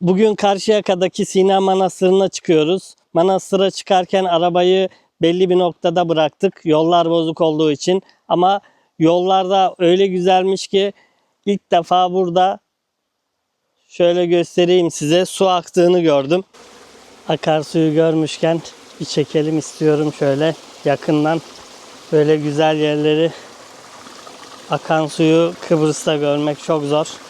Bugün Karşıyaka'daki Sina Manastırı'na çıkıyoruz. Manastıra çıkarken arabayı belli bir noktada bıraktık. Yollar bozuk olduğu için. Ama yollarda öyle güzelmiş ki ilk defa burada şöyle göstereyim size su aktığını gördüm. Akarsuyu görmüşken bir çekelim istiyorum şöyle yakından. Böyle güzel yerleri akan suyu Kıbrıs'ta görmek çok zor.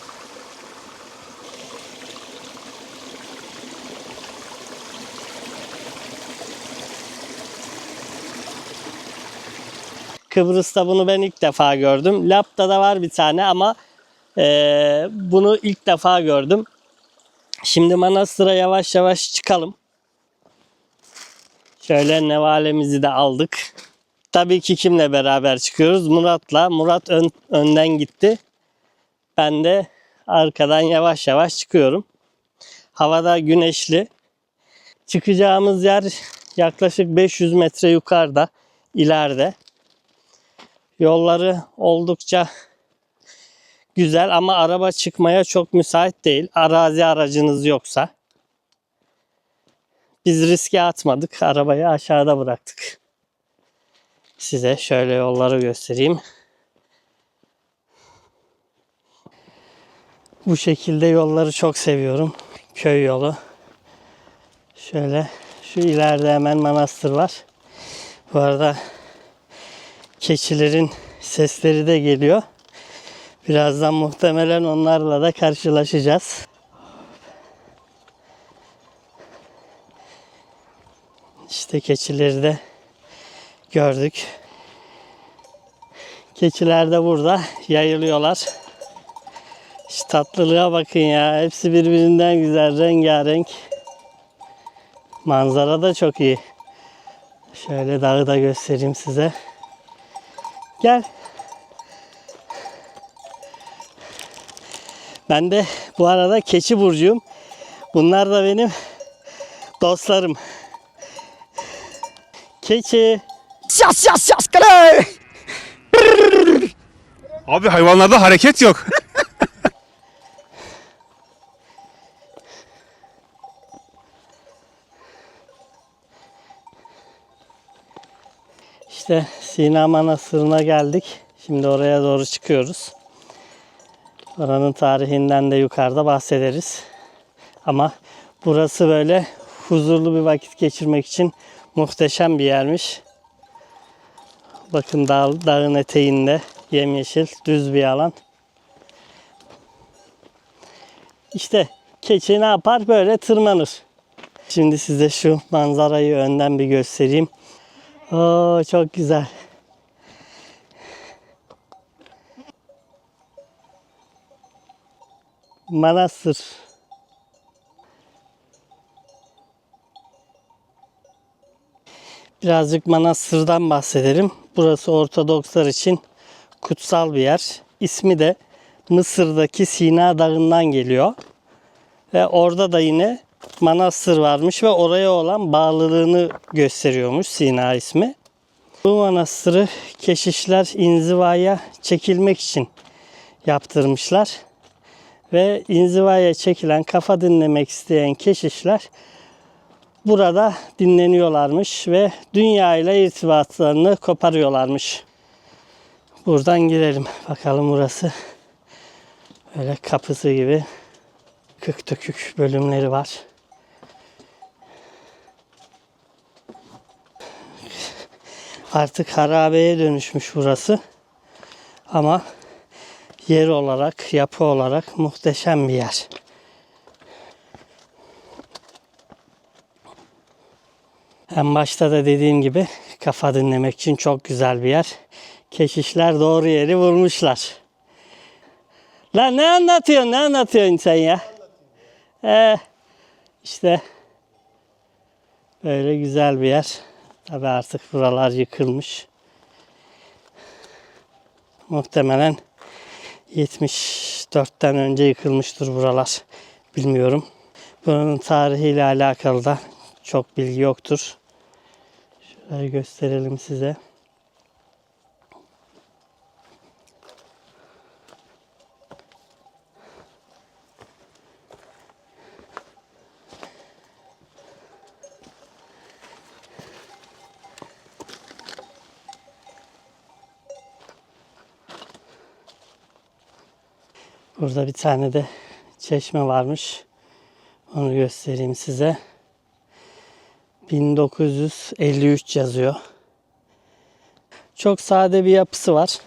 Kıbrıs'ta bunu ben ilk defa gördüm. Lap'ta da var bir tane ama eee, bunu ilk defa gördüm. Şimdi Manastır'a yavaş yavaş çıkalım. Şöyle nevalemizi de aldık. Tabii ki kimle beraber çıkıyoruz? Murat'la. Murat ön- önden gitti. Ben de arkadan yavaş yavaş çıkıyorum. Havada güneşli. Çıkacağımız yer yaklaşık 500 metre yukarıda, ileride. Yolları oldukça güzel ama araba çıkmaya çok müsait değil. Arazi aracınız yoksa. Biz riske atmadık. Arabayı aşağıda bıraktık. Size şöyle yolları göstereyim. Bu şekilde yolları çok seviyorum. Köy yolu. Şöyle şu ileride hemen manastır var. Bu arada keçilerin sesleri de geliyor. Birazdan muhtemelen onlarla da karşılaşacağız. İşte keçileri de gördük. Keçiler de burada yayılıyorlar. Şu tatlılığa bakın ya. Hepsi birbirinden güzel, rengarenk. Manzara da çok iyi. Şöyle dağı da göstereyim size. Gel. Ben de bu arada keçi burcuyum. Bunlar da benim dostlarım. Keçi. Şas şas şas kale. Abi hayvanlarda hareket yok. İşte Sina Manastırı'na geldik. Şimdi oraya doğru çıkıyoruz. Oranın tarihinden de yukarıda bahsederiz. Ama burası böyle huzurlu bir vakit geçirmek için muhteşem bir yermiş. Bakın dağ, dağın eteğinde yemyeşil düz bir alan. İşte keçi ne yapar? Böyle tırmanır. Şimdi size şu manzarayı önden bir göstereyim. Oo çok güzel. Manastır. Birazcık manastırdan bahsedelim. Burası Ortodokslar için kutsal bir yer. İsmi de Mısır'daki Sina Dağı'ndan geliyor. Ve orada da yine manastır varmış ve oraya olan bağlılığını gösteriyormuş Sina ismi. Bu manastırı keşişler inzivaya çekilmek için yaptırmışlar. Ve inzivaya çekilen, kafa dinlemek isteyen keşişler burada dinleniyorlarmış ve dünya ile irtibatlarını koparıyorlarmış. Buradan girelim. Bakalım burası öyle kapısı gibi kık dökük bölümleri var. Artık harabeye dönüşmüş burası. Ama yer olarak, yapı olarak muhteşem bir yer. En başta da dediğim gibi kafa dinlemek için çok güzel bir yer. Keşişler doğru yeri vurmuşlar. Lan ne anlatıyorsun, ne anlatıyorsun sen ya? Ee, işte böyle güzel bir yer. Tabi artık buralar yıkılmış. Muhtemelen 74'ten önce yıkılmıştır buralar. Bilmiyorum. Bunun tarihiyle alakalı da çok bilgi yoktur. Şöyle gösterelim size. Burada bir tane de çeşme varmış. Onu göstereyim size. 1953 yazıyor. Çok sade bir yapısı var.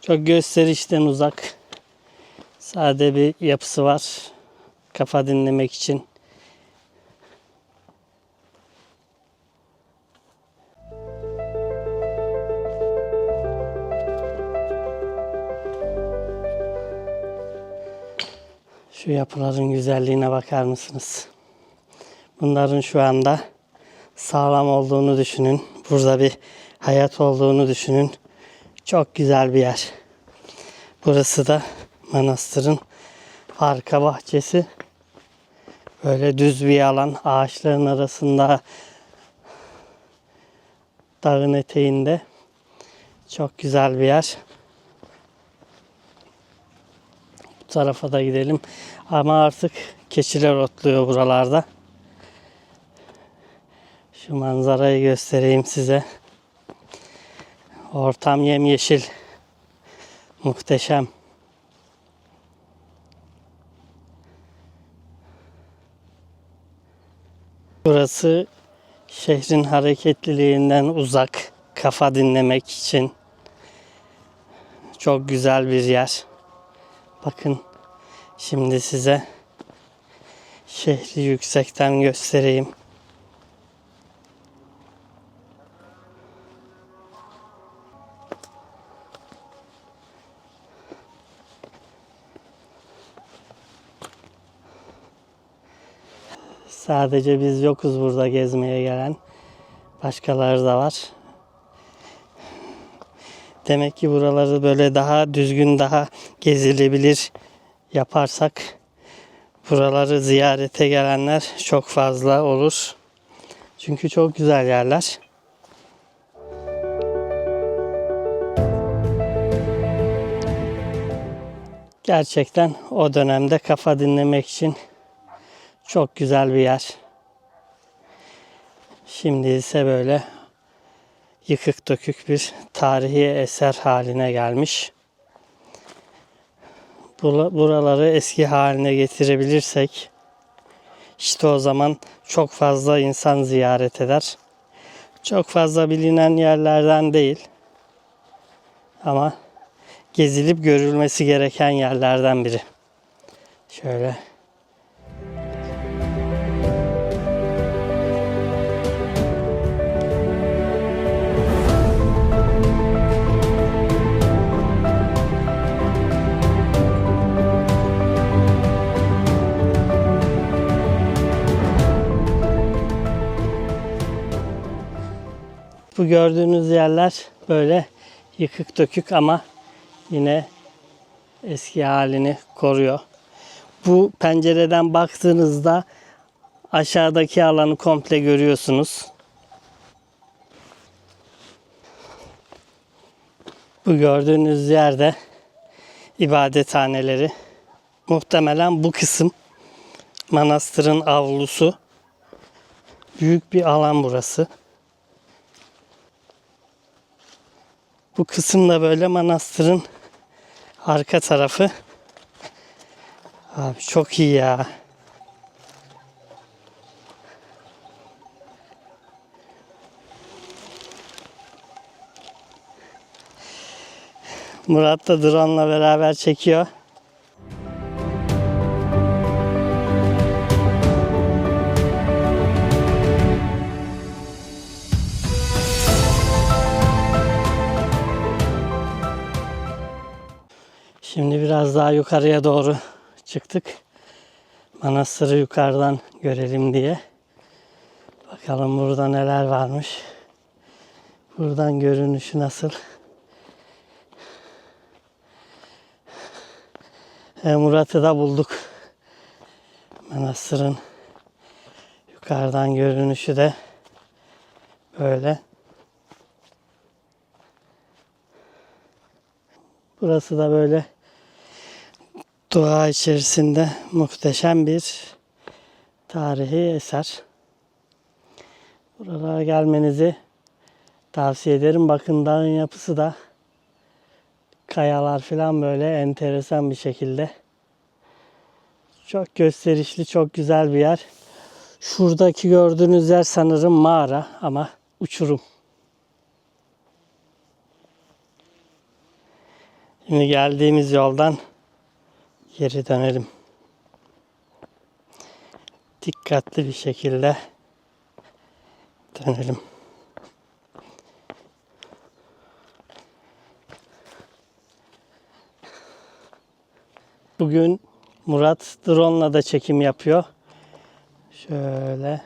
Çok gösterişten uzak. Sade bir yapısı var. Kafa dinlemek için. Şu yapıların güzelliğine bakar mısınız? Bunların şu anda sağlam olduğunu düşünün. Burada bir hayat olduğunu düşünün. Çok güzel bir yer. Burası da manastırın arka bahçesi. Böyle düz bir alan ağaçların arasında dağın eteğinde. Çok güzel bir yer. Bu tarafa da gidelim. Ama artık keçiler otluyor buralarda. Şu manzarayı göstereyim size. Ortam yemyeşil. Muhteşem. Burası şehrin hareketliliğinden uzak, kafa dinlemek için çok güzel bir yer. Bakın şimdi size şehri yüksekten göstereyim. Sadece biz yokuz burada gezmeye gelen. Başkaları da var. Demek ki buraları böyle daha düzgün, daha gezilebilir yaparsak buraları ziyarete gelenler çok fazla olur. Çünkü çok güzel yerler. Gerçekten o dönemde kafa dinlemek için çok güzel bir yer. Şimdi ise böyle yıkık dökük bir tarihi eser haline gelmiş. Bura- Buraları eski haline getirebilirsek işte o zaman çok fazla insan ziyaret eder. Çok fazla bilinen yerlerden değil. Ama gezilip görülmesi gereken yerlerden biri. Şöyle Bu gördüğünüz yerler böyle yıkık dökük ama yine eski halini koruyor. Bu pencereden baktığınızda aşağıdaki alanı komple görüyorsunuz. Bu gördüğünüz yerde ibadethaneleri. Muhtemelen bu kısım manastırın avlusu. Büyük bir alan burası. Bu kısım da böyle manastırın arka tarafı. Abi çok iyi ya. Murat da drone'la beraber çekiyor. Şimdi biraz daha yukarıya doğru çıktık. Manastırı yukarıdan görelim diye. Bakalım burada neler varmış. Buradan görünüşü nasıl? E, Murat'ı da bulduk. Manastırın yukarıdan görünüşü de böyle. Burası da böyle doğa içerisinde muhteşem bir tarihi eser. Buralara gelmenizi tavsiye ederim. Bakın dağın yapısı da kayalar falan böyle enteresan bir şekilde Çok gösterişli, çok güzel bir yer. Şuradaki gördüğünüz yer sanırım mağara ama uçurum. Şimdi geldiğimiz yoldan geri dönelim. Dikkatli bir şekilde dönelim. Bugün Murat drone'la da çekim yapıyor. Şöyle.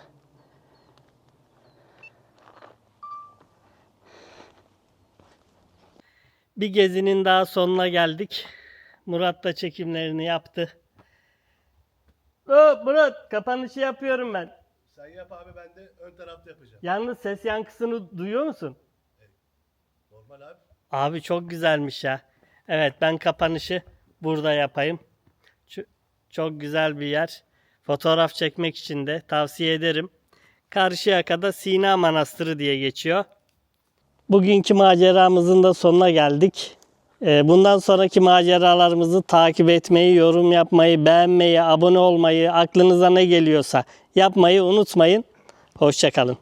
Bir gezinin daha sonuna geldik. Murat da çekimlerini yaptı. Oo, Murat kapanışı yapıyorum ben. Sen yap abi ben de ön tarafta yapacağım. Yalnız ses yankısını duyuyor musun? Normal abi. Abi çok güzelmiş ya. Evet ben kapanışı burada yapayım. Çok güzel bir yer. Fotoğraf çekmek için de tavsiye ederim. Karşıyaka'da Sina Manastırı diye geçiyor. Bugünkü maceramızın da sonuna geldik. Ee, Bundan sonraki maceralarımızı takip etmeyi, yorum yapmayı, beğenmeyi, abone olmayı, aklınıza ne geliyorsa yapmayı unutmayın. Hoşçakalın.